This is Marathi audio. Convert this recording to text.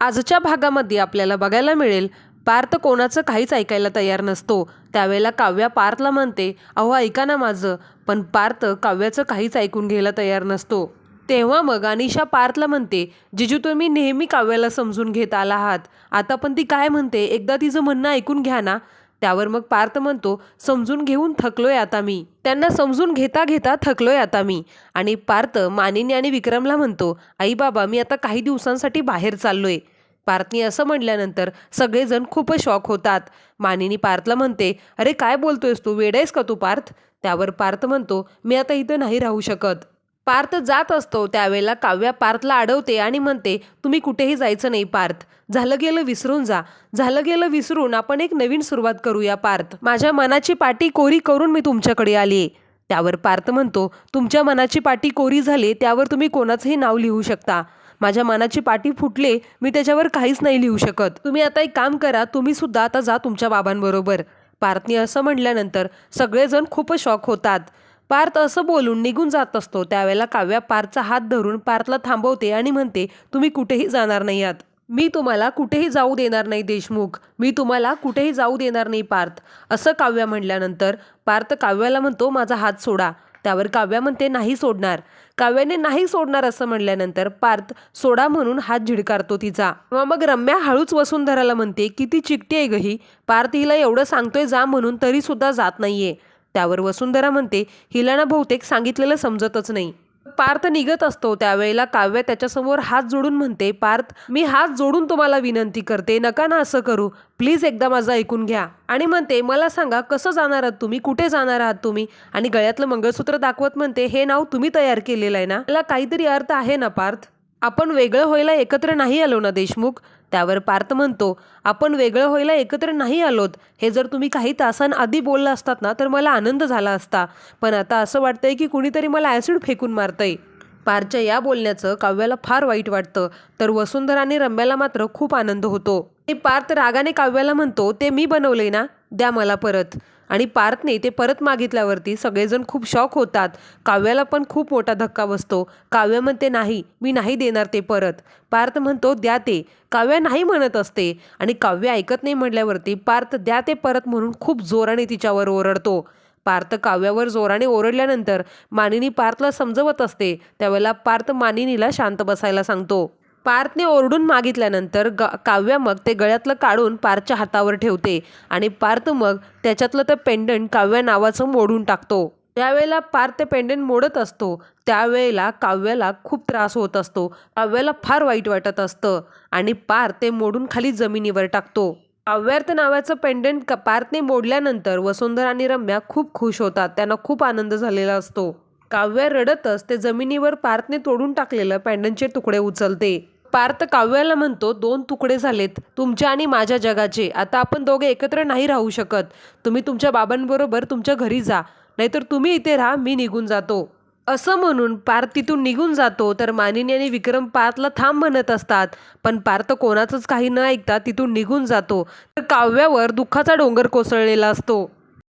आजच्या भागामध्ये आपल्याला बघायला मिळेल पार्थ कोणाचं काहीच ऐकायला तयार नसतो. त्यावेळेला काव्या पार्थला म्हणते अहो ऐका ना माझं पण पार्थ काव्याचं काहीच ऐकून घ्यायला तयार नसतो. तेव्हा मग अनिशा पार्थला म्हणते जिजू तुम्ही नेहमी काव्याला समजून घेत आला आहात. आता पण ती काय म्हणते? एकदा तिचं म्हणणं ऐकून घ्या ना. त्यावर मग पार्थ म्हणतो समजून घेऊन थकलोय आता मी. त्यांना समजून घेता घेता थकलोय आता मी. आणि पार्थ मानिनी आणि विक्रमला म्हणतो आई बाबा मी आता काही दिवसांसाठी बाहेर चाललोय. पार्थनी असं म्हटल्यानंतर सगळेजण खूपच शॉक होतात. मानिनी पार्थला म्हणते अरे काय बोलतोयस तू? वेडायस का तू पार्थ? त्यावर पार्थ म्हणतो मी आता इथं नाही राहू शकत. पार्थ जात असतो त्यावेळेला काव्या पार्थला अडवते आणि म्हणते तुम्ही कुठेही जायचं नाही पार्थ. झालं गेलं विसरून जा. झालं गेलं विसरून आपण एक नवीन सुरुवात करूया पार्थ. माझ्या मनाची पाटी कोरी करून मी तुमच्याकडे आली त्यावर पार्थ म्हणतो तुमच्या मनाची पाटी कोरी झाली त्यावर तुम्ही कोणाचंही नाव लिहू शकता. माझ्या मनाची पाटी फुटले मी त्याच्यावर काहीच नाही लिहू शकत. तुम्ही आता एक काम करा तुम्ही सुद्धा आता जा तुमच्या बाबांबरोबर. पार्थनी असं म्हटल्यानंतर सगळेजण खूपच शॉक होतात. पार्थ असं बोलून निघून जात असतो. त्यावेळेला काव्या पार्थचा हात धरून पार्थला थांबवते आणि म्हणते तुम्ही कुठेही जाणार नाही आहात मी तुम्हाला कुठेही जाऊ देणार नाही देशमुख. मी तुम्हाला कुठेही जाऊ देणार नाही पार्थ. असं काव्या म्हटल्यानंतर पार्थ काव्याला म्हणतो माझा हात सोडा. त्यावर काव्या म्हणते नाही सोडणार. काव्याने नाही सोडणार असं म्हणल्यानंतर पार्थ सोडा म्हणून हात झिडकारतो तिचा. मग रम्या हळूच वसुंधराला म्हणते किती चिकटी आहे गही पार्थ हिला एवढं सांगतोय जा म्हणून तरी सुद्धा जात नाहीये. त्यावर वसुंधरा म्हणते हिलाना बहुतेक सांगितलेलं समजतच नाही. पार्थ निघत असतो. त्यावेळेला काव्य त्याच्यासमोर हात जोडून म्हणते पार्थ मी हात जोडून तुम्हाला विनंती करते नका ना असं करू. प्लीज एकदा माझं ऐकून घ्या. आणि म्हणते मला सांगा कसं जाणार आहात तुम्ही? कुठे जाणार आहात तुम्ही? आणि गळ्यातलं मंगळसूत्र दाखवत म्हणते हे नाव तुम्ही तयार केलेलं आहे ना? मला काहीतरी अर्थ आहे ना पार्थ? आपण वेगळं व्हायला एकत्र नाही आलो ना देशमुख? त्यावर पार्थ म्हणतो आपण वेगळं व्हायला एकत्र नाही आलोत. हे जर तुम्ही काही तासांआधी बोलला असतात ना तर मला आनंद झाला असता. पण आता असं वाटतंय की कुणीतरी मला ॲसिड फेकून मारतंय. पारच्या या बोलण्याचं काव्याला फार वाईट वाटतं. तर वसुंधरा आणि रम्याला मात्र खूप आनंद होतो. ते पार्थ रागाने काव्याला म्हणतो ते मी बनवले ना द्या मला परत. आणि पार्थने ते परत मागितल्यावरती सगळेजण खूप शॉक होतात. काव्याला पण खूप मोठा धक्का बसतो. काव्य म्हणते नाही मी नाही देणार ते परत. पार्थ म्हणतो द्या ते. काव्य नाही म्हणत असते आणि काव्य ऐकत नाही म्हटल्यावरती पार्थ द्या ते परत म्हणून खूप जोराने तिच्यावर ओरडतो. पार्थ काव्यावर जोराने ओरडल्यानंतर मानिनी पार्थला समजवत असते. त्यावेळेला पार्थ मानिनीला शांत बसायला सांगतो. पार्थने ओरडून मागितल्यानंतर ग काव्या मग ते गळ्यातलं काढून पार्थच्या हातावर ठेवते आणि पार्थ मग त्याच्यातलं ते पेंडंट काव्या नावाचं मोडून टाकतो. त्यावेळेला पार्थ ते पेंडंट मोडत असतो त्यावेळेला काव्याला खूप त्रास होत असतो. काव्याला फार वाईट वाटत असतं आणि पार्थ ते मोडून खाली जमिनीवर टाकतो. काव्यार्थ नावाचं पेंडंट क पार्थने मोडल्यानंतर वसुंधरा आणि रम्या खूप खुश होतात. त्यांना खूप आनंद झालेला असतो. काव्या रडतच ते जमिनीवर पार्थने तोडून टाकलेलं पेंडंटचे तुकडे उचलते. पार्थ काव्याला म्हणतो दोन तुकडे झालेत तुमच्या आणि माझ्या जगाचे. आता आपण दोघे एकत्र नाही राहू शकत. तुम्ही तुमच्या बाबांबरोबर तुमच्या घरी जा. नाहीतर तुम्ही इथे राहा मी निघून जातो. असं म्हणून पार्थ तिथून निघून जातो. तर मानिनी आणि विक्रम पार्थला थांब म्हणत असतात. पण पार्थ कोणाचंच काही न ऐकता तिथून निघून जातो. तर काव्यावर दुःखाचा डोंगर कोसळलेला असतो.